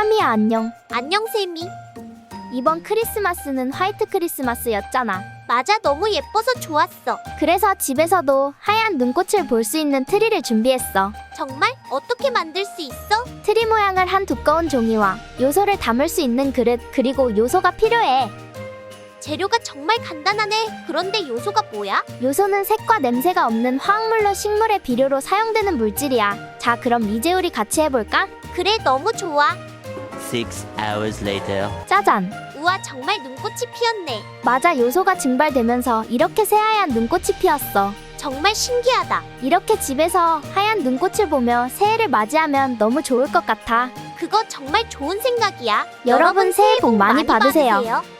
세미야 안녕. 안녕 세미. 이번 크리스마스는 화이트 크리스마스였잖아. 맞아 너무 예뻐서 좋았어. 그래서 집에서도 하얀 눈꽃을 볼 수 있는 트리를 준비했어. 정말 어떻게 만들 수 있어? 트리 모양을 한 두꺼운 종이와 요소를 담을 수 있는 그릇 그리고 요소가 필요해. 재료가 정말 간단하네. 그런데 요소가 뭐야? 요소는 색과 냄새가 없는 화학물로 식물의 비료로 사용되는 물질이야. 자, 그럼 이제 우리 같이 해볼까? 그래 너무 좋아. Six hours later. 짜잔! 우와 정말 눈꽃이 피었네. 맞아, 요소가 증발되면서 이렇게 새하얀 눈꽃이 피었어. 정말 신기하다. 이렇게 집에서 하얀 눈꽃을 보며 새해를 맞이하면 너무 좋을 것 같아. 그거 정말 좋은 생각이야. 여러분 새해 복 많이 받으세요. 받으세요.